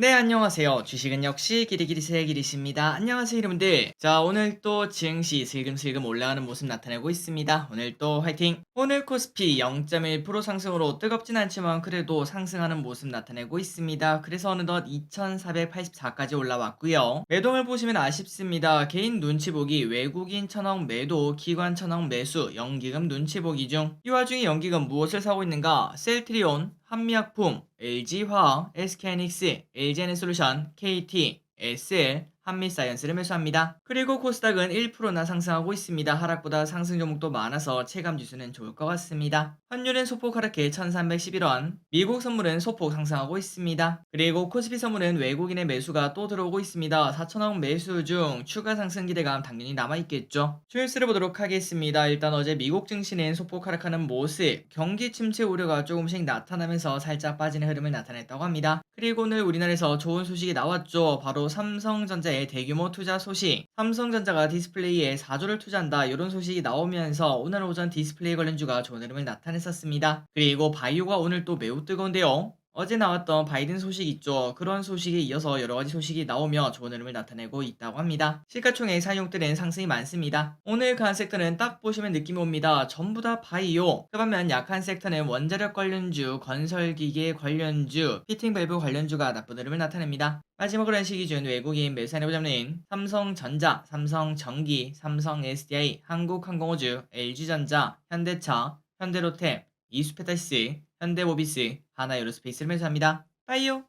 네, 안녕하세요. 주식은 역시 기리기리 새 기리십니다. 안녕하세요, 여러분들. 자, 오늘 또 증시 슬금슬금 올라가는 모습 나타내고 있습니다. 오늘 또 화이팅! 오늘 코스피 0.1% 상승으로 뜨겁진 않지만 그래도 상승하는 모습 나타내고 있습니다. 그래서 어느덧 2484까지 올라왔고요. 매동을 보시면 아쉽습니다. 개인 눈치 보기, 외국인 천억 매도, 기관 천억 매수, 연기금 눈치 보기 중 이 와중에 연기금 무엇을 사고 있는가? 셀트리온, 한미약품, LG화학, SK하이닉스, LG에너솔루션, KT, SL, 한미사이언스를 매수합니다. 그리고 코스닥은 1%나 상승하고 있습니다. 하락보다 상승 종목도 많아서 체감 지수는 좋을 것 같습니다. 환율은 소폭 하락해 1311원, 미국 선물은 소폭 상승하고 있습니다. 그리고 코스피 선물은 외국인의 매수가 또 들어오고 있습니다. 4천억 매수 중 추가 상승 기대감 당연히 남아있겠죠. 주일수를 보도록 하겠습니다. 일단 어제 미국 증시는 소폭 하락하는 모습, 경기 침체 우려가 조금씩 나타나면서 살짝 빠지는 흐름을 나타냈다고 합니다. 그리고 오늘 우리나라에서 좋은 소식이 나왔죠. 바로 삼성전자의 대규모 투자 소식. 삼성전자가 디스플레이에 4조를 투자한다. 이런 소식이 나오면서 오늘 오전 디스플레이 관련주가 좋은 흐름을 나타냈었습니다. 그리고 바이오가 오늘 또 매우 뜨거운데요. 어제 나왔던 바이든 소식 있죠. 그런 소식에 이어서 여러 가지 소식이 나오며 좋은 흐름을 나타내고 있다고 합니다. 시가총액 사용들은 상승이 많습니다. 오늘 강한 섹터는 딱 보시면 느낌이 옵니다. 전부 다 바이오. 그 반면 약한 섹터는 원자력 관련주, 건설기계 관련주, 피팅 밸브 관련주가 나쁜 흐름을 나타냅니다. 마지막으로 한시 기준 외국인 매수한해 보자는 삼성전자, 삼성전기, 삼성 SDI, 한국항공우주, LG전자, 현대차, 현대로템, 이수페타시스, 현대모비스, 하나에어로스페이스를 매수합니다. 빠이요!